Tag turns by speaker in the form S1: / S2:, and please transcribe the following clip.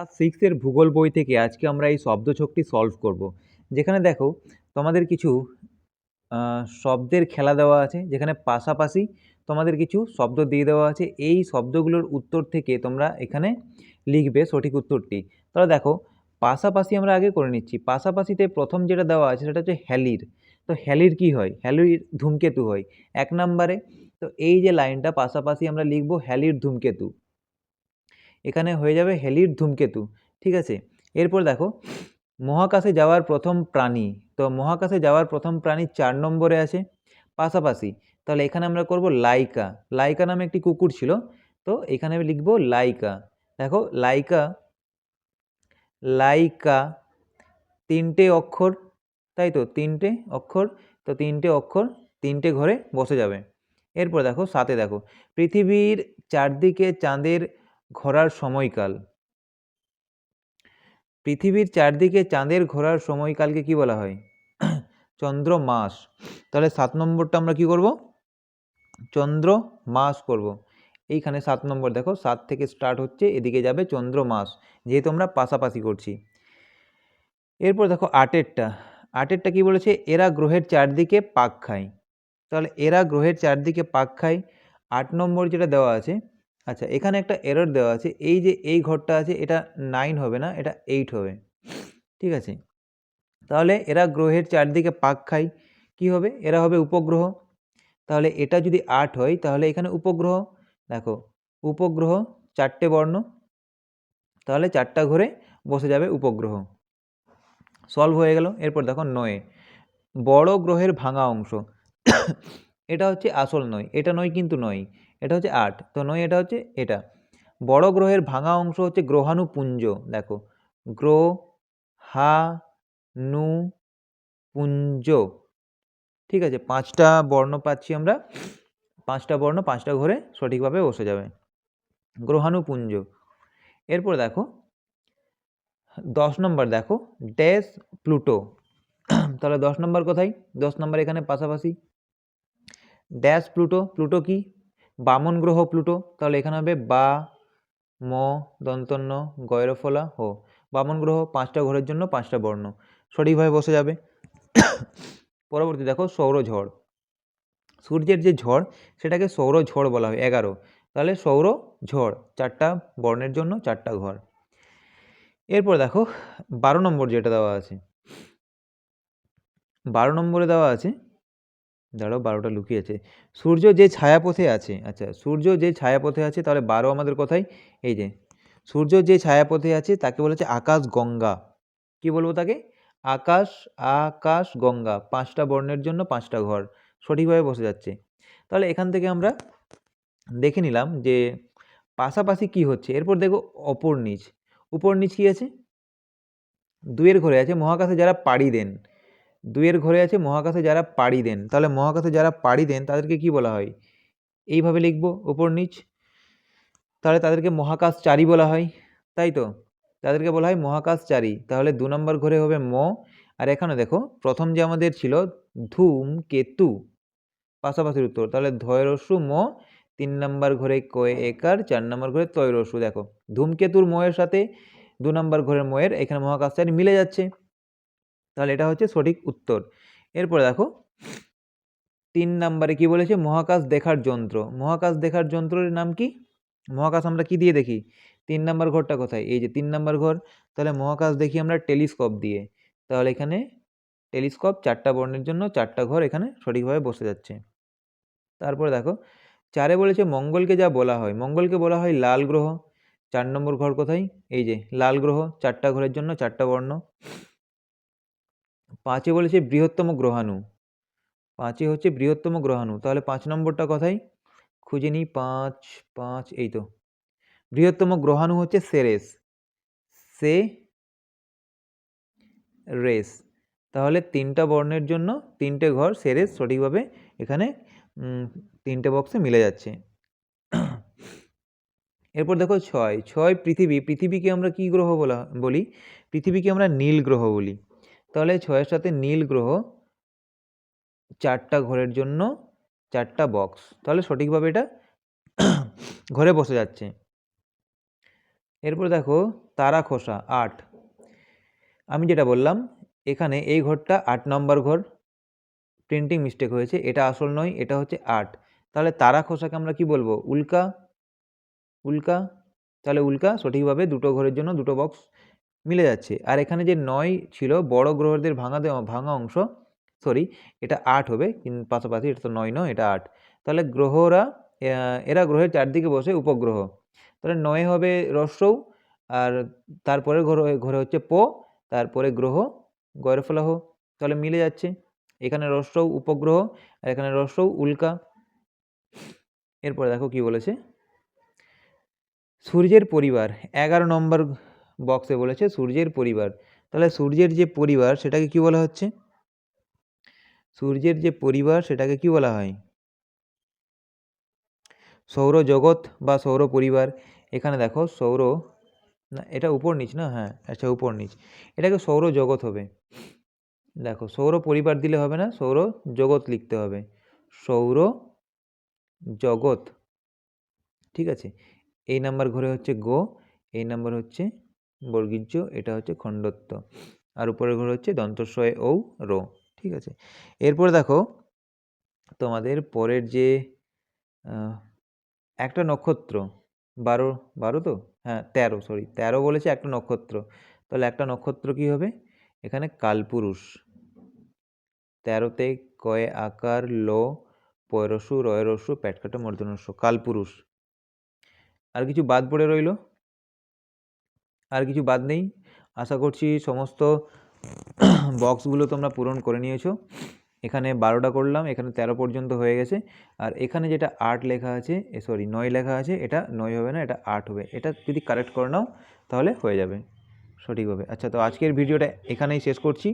S1: Class সিক্সের ভূগোল বই থেকে আজকে আমরা এই শব্দছকটি সলভ করব। যেখানে দেখো, তোমাদের কিছু শব্দের খেলা দেওয়া আছে, যেখানে পাশাপাশি তোমাদের কিছু শব্দ দিয়ে দেওয়া আছে। এই শব্দগুলোর উত্তর থেকে তোমরা এখানে লিখবে সঠিক উত্তরটি। তাহলে দেখো, পাশাপাশি আমরা আগে করে নিচ্ছি। পাশাপাশিতে প্রথম যেটা দেওয়া আছে সেটা হচ্ছে হ্যালির। তো হ্যালির কি হয়? হ্যালির ধূমকেতু হয়। এক নম্বরে, তো এই যে লাইনটা পাশাপাশি আমরা লিখব হ্যালির ধূমকেতু। এখানে হয়ে যাবে হেলির ধূমকেতু, ঠিক আছে? এরপর দেখো, মহাকাশে যাওয়ার প্রথম প্রাণী, তো মহাকাশে যাওয়ার প্রথম প্রাণী চার নম্বরে আছে, পাশাপাশি। তাহলে এখানে আমরা করব লাইকা লাইকা নামে একটি কুকুর ছিল, তো এখানে আমি লিখব লাইকা। দেখো, লাইকা লাইকা, তিনটে অক্ষর, তাই তো? তিনটে অক্ষর, তো তিনটে অক্ষর, তিনটে ঘরে বসে যাবে। এরপর দেখো, সাথে দেখো, পৃথিবীর চারদিকে চাঁদের ঘোরার সময়কাল। পৃথিবীর চারদিকে চাঁদের ঘোরার সময়কালকে কি বলা হয়? চন্দ্র মাস। তাহলে সাত নম্বরটা আমরা কি করব? চন্দ্র মাস করব। এইখানে সাত নম্বর দেখো, সাত থেকে স্টার্ট হচ্ছে, এদিকে যাবে চন্দ্র মাস, যেহেতু আমরা পাশাপাশি করছি। এরপর দেখো আটেরটা। আটেরটা কি বলেছে? এরা গ্রহের চারদিকে পাক খায়। তাহলে এরা গ্রহের চারদিকে পাক খায়, আট নম্বর যেটা দেওয়া আছে আচ্ছা এখানে একটা এরর দেওয়া আছে। এই যে এই ঘরটা আছে, এটা নাইন হবে না, এটা এইট হবে। ঠিক আছে? তাহলে এরা গ্রহের চারদিকে পাক খায়। কি হবে? এরা হবে উপগ্রহ। তাহলে এটা যদি আট হয়, তাহলে এখানে উপগ্রহ। দেখো, উপগ্রহ চারটে বর্ণ। তাহলে চারটা ঘরে বসে যাবে উপগ্রহ। সলভ হয়ে গেল। এরপর দেখো নয়ে। বড় গ্রহের ভাঙা অংশ। এটা হচ্ছে আসল নয়। এটা নয় কিন্তু নয়। এটা হচ্ছে আট। তো নয়, এটা হচ্ছে এটা। বড় গ্রহের ভাঙা অংশ হচ্ছে গ্রহাণুপুঞ্জ, দেখো। গ্রহ হা নু পুঞ্জ ঠিক আছে, পাঁচটা বর্ণ পাচ্ছি আমরা। পাঁচটা বর্ণ, পাঁচটা ঘরে সঠিকভাবে বসে যাবে। গ্রহাণুপুঞ্জ। এরপর দেখো, দশ নম্বর দেখো, ড্যাশ প্লুটো। তাহলে দশ নম্বর কোথায়? দশ নম্বর এখানে পাশাপাশি। ড্যাশ প্লুটো প্লুটো কি? বামন গ্রহ প্লুটো, তাহলে এখানে হবে বা, ম, দন্তন্য, গয়রফলা, হো। বামন গ্রহ পাঁচটা ঘরের জন্য পাঁচটা বর্ণ। সঠিকভাবে বসে যাবে। পরবর্তী দেখো সৌরঝড় সূর্যের যে ঝড়, সেটাকে সৌরঝড় বলা হয়, এগারো। তাহলে সৌর ঝড়, চারটা বর্ণের জন্য চারটা ঘর। এরপর দেখো বারো নম্বর যেটা দেওয়া আছে। বারো নম্বরে দেওয়া আছে দাঁড়াও, বারোটা লুকিয়েছে সূর্য যে ছায়াপথে আছে আচ্ছা সূর্য যে ছায়াপথে আছে, তাহলে বারো আমাদের কথাই এই যে, সূর্য যে ছায়াপথে আছে, তাকে বলেছে আকাশ গঙ্গা। কি বলব তাকে? আকাশ আকাশ গঙ্গা, পাঁচটা বর্ণের জন্য পাঁচটা ঘর, সঠিকভাবে বসে যাচ্ছে। তাহলে এখান থেকে আমরা দেখে নিলাম যে পাশাপাশি কি হচ্ছে। এরপর দেখো অপর নিচ। উপর নিচ কী আছে? দুয়ের ঘরে আছে, মহাকাশে যারা পাড়ি দেন দুয়ের ঘরে আছে মহাকাশে যারা পাড়ি দেন। তাহলে মহাকাশে যারা পাড়ি দেন, তাদেরকে কি বলা হয়? এইভাবে লিখব উপর নিচ। তাহলে তাদেরকে মহাকাশচারী বলা হয়। তাই তো? তাদেরকে বলা হয় মহাকাশচারী। তাহলে দু নম্বর ঘরে হবে ম। আর এখানে দেখো, প্রথম যে আমাদের ছিল, ধূম, কেতু। পাশাপাশির উত্তর। তাহলে ধয়রস্যু ম। তিন নম্বর ঘরে কয়ে একার চার নম্বর ঘরে তৈরস্যু দেখো, ধূমকেতুর ময়ের সাথে দু নম্বর ঘরের ময়ের এখানে মহাকাশচারী মিলে যাচ্ছে। তাহলে এটা হচ্ছে সঠিক উত্তর। এরপরে দেখো, তিন নম্বরে কি বলেছে? মহাকাশ দেখার যন্ত্র। মহাকাশ দেখার যন্ত্রের নাম কি? মহাকাশ আমরা কি দিয়ে দেখি? তিন নম্বর ঘরটা কোথায়? এই যে তিন নম্বর ঘর, তাহলে মহাকাশ দেখি আমরা টেলিস্কোপ দিয়ে। তাহলে এখানে টেলিস্কোপ চারটা বর্ণের জন্য চারটা ঘর এখানে সঠিকভাবে বসে যাচ্ছে। তারপরে দেখো, চারে বলেছে মঙ্গলকে যা বলা হয়। মঙ্গলকে বলা হয় লাল গ্রহ। চার নম্বর ঘর কোথায়? এই যে লাল গ্রহ, চারটা ঘরের জন্য চারটা বর্ণ। পাঁচে বলেছে বৃহত্তম গ্রহাণু। পাঁচে হচ্ছে বৃহত্তম গ্রহাণু। তাহলে পাঁচ নম্বরটা কথাই খুঁজে নিই পাঁচ পাঁচ, এই তো। বৃহত্তম গ্রহাণু হচ্ছে সেরেস। সে রেস। তাহলে তিনটা বর্ণের জন্য তিনটে ঘর সেরেস সঠিকভাবে এখানে তিনটে বক্সে মিলে যাচ্ছে। এরপর দেখো ছয়। ছয় পৃথিবী। পৃথিবীকে আমরা কি গ্রহ বলা, বলি? পৃথিবীকে আমরা নীল গ্রহ বলি। তাহলে ছয়ের সাথে নীল গ্রহ চারটা ঘরের জন্য চারটা বক্স তাহলে সঠিকভাবে এটা ঘরে বসে যাচ্ছে। এরপর দেখো, তারা খোসা, আট। আমি যেটা বললাম, এখানে এই ঘরটা আট নম্বর ঘর। প্রিন্টিং মিস্টেক হয়েছে, এটা আসল নয়, এটা হচ্ছে আট। তাহলে তারা খোসাকে আমরা কি বলব? উল্কা উল্কা, তাহলে উল্কা সঠিকভাবে দুটো ঘরের জন্য দুটো বক্স মিলে যাচ্ছে। আর এখানে যে নয় ছিল, বড় গ্রহদের ভাঙা ভাঙা অংশ সরি এটা আট হবে, কিন্তু পাশাপাশি এটা তো নয় নয়, এটা আট। তাহলে গ্রহরা এরা গ্রহের চারদিকে বসে উপগ্রহ। তাহলে নয় হবে রস্যৌ আর তারপরে ঘর, ঘরে হচ্ছে প, তারপরে গ্রহ গয়ের ফলাহ তাহলে মিলে যাচ্ছে। এখানে রস্যৌ উপগ্রহ, আর এখানে রস্যৌ উল্কা। এরপরে দেখো কি বলেছে? সূর্যের পরিবার, এগারো নম্বর বক্সে বলেছে সূর্যের পরিবার। তাহলে সূর্যের যে পরিবার, সেটাকে কি বলা হচ্ছে? সূর্যের যে পরিবার, সেটাকে কি বলা হয়? সৌরজগৎ বা সৌর পরিবার। এখানে দেখো সৌর, না, এটা উপর নিচ না? হ্যাঁ আচ্ছা উপর নিচ। এটাকে সৌরজগৎ হবে। দেখো, সৌর পরিবার দিলে হবে না, সৌর জগৎ লিখতে হবে। সৌর জগৎ, ঠিক আছে? এই নাম্বার ঘরে হচ্ছে গো এই নাম্বার হচ্ছে বর্গীর্য এটা হচ্ছে খণ্ডত্ব। আর উপরের ঘর হচ্ছে দন্তস্বয় ও রো, ঠিক আছে? এরপরে দেখো, তোমাদের পরের যে একটা নক্ষত্র, বারো বারো তো? হ্যাঁ তেরো সরি তেরো বলেছে একটা নক্ষত্র। তাহলে একটা নক্ষত্র কি হবে? এখানে কালপুরুষ। তেরোতে কয়ে আকার ল, পয়রসু, রয়রসু, প্যাটকাটা মর্দনস্য কালপুরুষ। আর কিছু বাদ পড়ে রইল? আর কিছু বাদ নেই। আশা করছি সমস্ত বক্সগুলো তোমরা পূরণ করে নিয়েছো। এখানে বারোটা করলাম, এখানে তেরো পর্যন্ত হয়ে গেছে। আর এখানে যেটা আট লেখা আছে সরি নয় লেখা আছে, এটা নয় হবে না, এটা আট হবে। এটা যদি কারেক্ট করে নাও, তাহলে হয়ে যাবে। সঠিকভাবে। আচ্ছা তো আজকের ভিডিওটা এখানেই শেষ করছি।